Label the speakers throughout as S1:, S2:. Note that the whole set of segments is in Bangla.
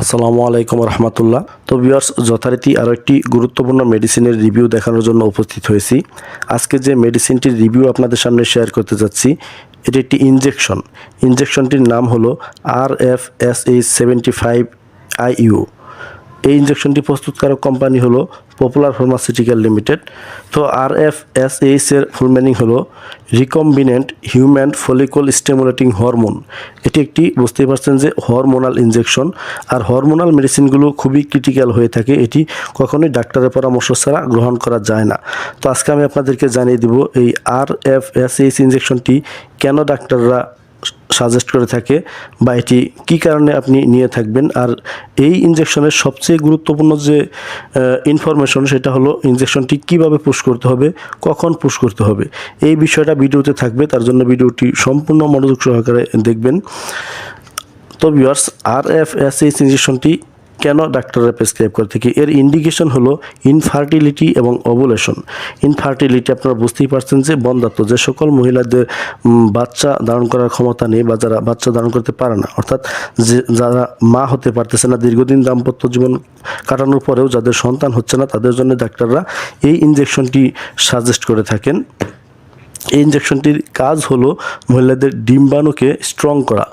S1: আসসালামু আলাইকুম রহমতুল্লাহ। তো ভিউয়ার্স, যথারীতি আরও একটি গুরুত্বপূর্ণ মেডিসিনের রিভিউ দেখানোর জন্য উপস্থিত হয়েছি। আজকে যে মেডিসিনটির রিভিউ আপনাদের সামনে শেয়ার করতে যাচ্ছি, এটি একটি ইনজেকশন ইনজেকশনটির নাম হলো R F S H seventy five IU এই ইনজেকশনটি প্রস্তুতকারক কোম্পানি হলো পপুলার ফার্মাসিউটিক্যাল লিমিটেড তো আর এফ এস এইচ এর ফুল মিনিং হলো recombinant human follicle stimulating hormone এটি একটি বুঝতেই পারছেন যে হরমোনাল ইনজেকশন আর হরমোনাল মেডিসিনগুলো খুবই ক্রিটিক্যাল হয়ে থাকে। এটি কখনোই ডাক্তারের পরামর্শ ছাড়া গ্রহণ করা যায় না। তো আজকে আমি আপনাদেরকে জানিয়ে দিব এই আর এফ এস এইচ ইনজেকশনটি কেন ডাক্তাররা সাজেস্ট করে থাকে বা এটি কী কারণে আপনি নিয়ে থাকবেন। আর এই ইঞ্জেকশনের সবচেয়ে গুরুত্বপূর্ণ যে ইনফরমেশন সেটা হলো ইঞ্জেকশনটি কীভাবে পুশ করতে হবে, কখন পুশ করতে হবে। এই বিষয়টা ভিডিওতে থাকবে, তার জন্য ভিডিওটি সম্পূর্ণ মনোযোগ সহকারে দেখবেন। তো viewers R F S H ইনজেকশনটি কেন ডাক্তাররা প্রেসক্রাইব করে? থাকে এর ইন্ডিকেশন হলো ইনফার্টিলিটি এবং অবুলেশন ইনফার্টিলিটি আপনারা বুঝতেই পারছেন যে বন্ধাত্ম, যে সকল মহিলাদের বাচ্চা ধারণ করার ক্ষমতা নেই বা যারা বাচ্চা ধারণ করতে পারে না, অর্থাৎ যে যারা মা হতে পারতেছে না, দীর্ঘদিন দাম্পত্য জীবন কাটানোর পরেও যাদের সন্তান হচ্ছে না, তাদের জন্য ডাক্তাররা এই ইনজেকশনটি সাজেস্ট করে থাকেন। এই ইনজেকশনটির কাজ হলো মহিলাদের ডিম্বাণুকে স্ট্রং করা।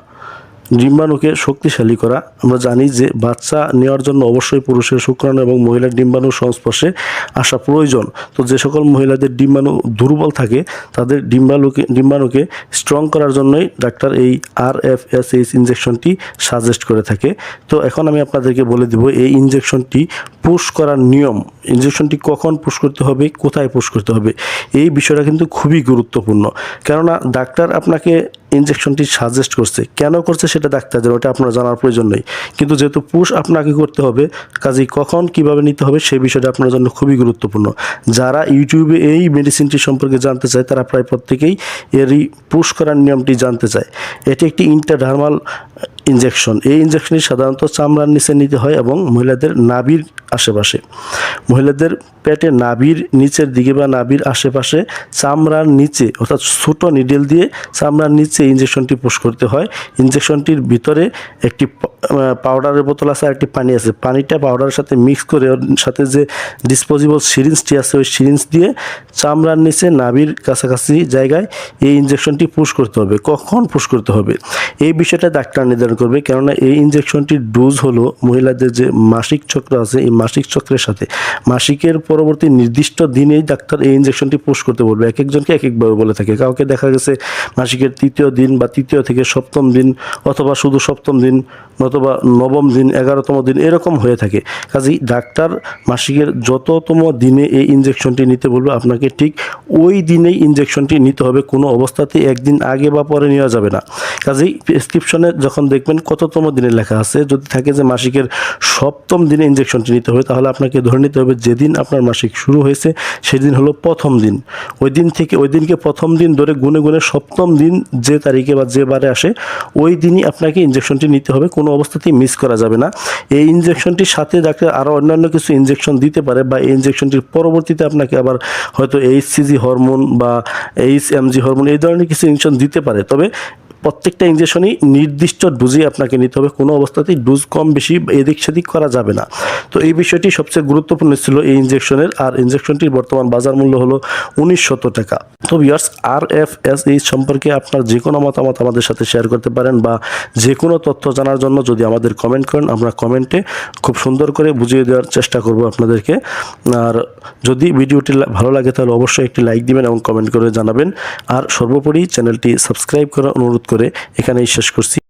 S1: ডিম্বাণুকে শক্তিশালী করা। আমরা জানি যে বাচ্চা নেওয়ার জন্য অবশ্যই পুরুষের শুক্রাণু এবং মহিলার ডিম্বাণুর সংস্পর্শে আসা প্রয়োজন। তো যে সকল মহিলাদের ডিম্বাণু দুর্বল থাকে, তাদের ডিম্বাণুকে ডিম্বাণুকে স্ট্রং করার জন্যই ডাক্তার এই আর এফ এস এইচ ইনজেকশনটি সাজেস্ট করে থাকে। তো এখন আমি আপনাদেরকে বলে দিব, এই ইঞ্জেকশনটি পুশ করার নিয়ম। ইঞ্জেকশনটি কখন পুশ করতে হবে, কোথায় পুশ করতে হবে, এই বিষয়টা কিন্তু খুবই গুরুত্বপূর্ণ। কেননা ডাক্তার আপনাকে ইনজেকশনটি সাজেস্ট করছে। কেন করছে সেটা ডাক্তারদের ওটা আপনার জানার প্রয়োজন নেই। কিন্তু যেহেতু পুশ আপনাকে করতে হবে, কাজেই কখন কীভাবে নিতে হবে সেই বিষয়টা আপনার জন্য খুবই গুরুত্বপূর্ণ। যারা ইউটিউবে এই মেডিসিনটি সম্পর্কে জানতে চায়, তারা প্রায় প্রত্যেকেই এরই পুশ করার নিয়মটি জানতে চায়। এটি একটি ইন্টারডার্মাল ইনজেকশন। এই ইনজেকশনটি সাধারণত চামড়ার নিচে নিতে হয় এবং মহিলাদের নাভির আশেপাশে। মহিলাদের পেটে নাভির নিচের দিকে বা নাভির আশেপাশে চামড়ার নিচে, অর্থাৎ ছোটো নিডেল দিয়ে চামড়ার নিচে ইনজেকশনটি পুশ করতে হয়। ইনজেকশনটির ভিতরে একটি পাউডারের বোতল আছে আর একটি পানি আছে। পানিটা পাউডারের সাথে মিক্স করে ওর সাথে যে ডিসপোজেবল সিরিঞ্জটি আছে, ওই সিরিঞ্জ দিয়ে চামড়ার নিচে নাভির কাছাকাছি জায়গায় এই ইনজেকশনটি পুশ করতে হবে। কখন পুশ করতে হবে? এই বিষয়টা ডাক্তার নির্ধারণ করবে। কেননা এই ইনজেকশনটির ডোজ হলো মহিলাদের যে মাসিক চক্র আছে, এই মাসিক চক্রের সাথে। মাসিকের পরবর্তী নির্দিষ্ট দিনেই ডাক্তার এই ইনজেকশনটি পুশ করতে বলবে। এক একজনকে এক একভাবে বলে থাকে। কাউকে দেখা গেছে মাসিকের তৃতীয় দিন বা তৃতীয় থেকে সপ্তম দিন অথবা শুধু সপ্তম দিন অথবা নবম দিন, এগারোতম দিন এরকম হয়ে থাকে। কাজেই ডাক্তার মাসিকের যততম দিনে এই ইনজেকশনটি নিতে বলবে, আপনাকে ঠিক ওই দিনেই ইনজেকশনটি নিতে হবে। কোনো অবস্থাতে একদিন আগে বা পরে নেওয়া যাবে না। কাজেই প্রেসক্রিপশনে যখন দেখবেন কততম দিনে লেখা আছে। যদি থাকে যে মাসিকের সপ্তম দিনে ইনজেকশনটি নিতে হবে, তাহলে আপনাকে ধরে নিতে হবে যেদিন আপনার মাসিক শুরু হয়েছে, সেদিন হলো প্রথম দিন। ওই দিন থেকে, ওই দিনকে প্রথম দিন ধরে গুনে গুনে সপ্তম দিন যে তারিখে বা যে বারে আসে, ওই দিনই আপনাকে ইনজেকশনটি নিতে হবে। কোনো অবস্থাতেই মিস করা যাবে না। এই ইনজেকশনটির সাথে ডাক্তার আরও অন্যান্য কিছু ইনজেকশন দিতে পারে বা এই ইনজেকশনটির পরবর্তীতে আপনাকে আবার হয়তো এইচসিজি হরমোন বা এইচ এমজি হরমোন এই ধরনের কিছু ইনজেকশন দিতে পারে। তবে প্রত্যেকটা ইঞ্জেকশনই নির্দিষ্ট ডোজে আপনাকে নিতে হবে। কোনো অবস্থাতেই ডোজ কম বেশি এদিক সেদিক করা যাবে না। তো এই বিষয়টি সবচেয়ে গুরুত্বপূর্ণ ছিল এই ইঞ্জেকশনের আর ইঞ্জেকশনটির বর্তমান বাজার মূল্য হলো উনিশ শত টাকা। তো ইয়ার্স আর এফ এস এই সম্পর্কে আপনার যে কোনো মতামত আমাদের সাথে শেয়ার করতে পারেন বা যে কোনো তথ্য জানার জন্য যদি আমাদের কমেন্ট করেন, আমরা কমেন্টে খুব সুন্দর করে বুঝিয়ে দেওয়ার চেষ্টা করব আপনাদেরকে। আর যদি ভিডিওটি ভালো লাগে তাহলে অবশ্যই একটি লাইক দিবেন এবং কমেন্ট করে জানাবেন। আর সর্বোপরি চ্যানেলটি সাবস্ক্রাইব করার অনুরোধ করে এখানেই শেষ করছি।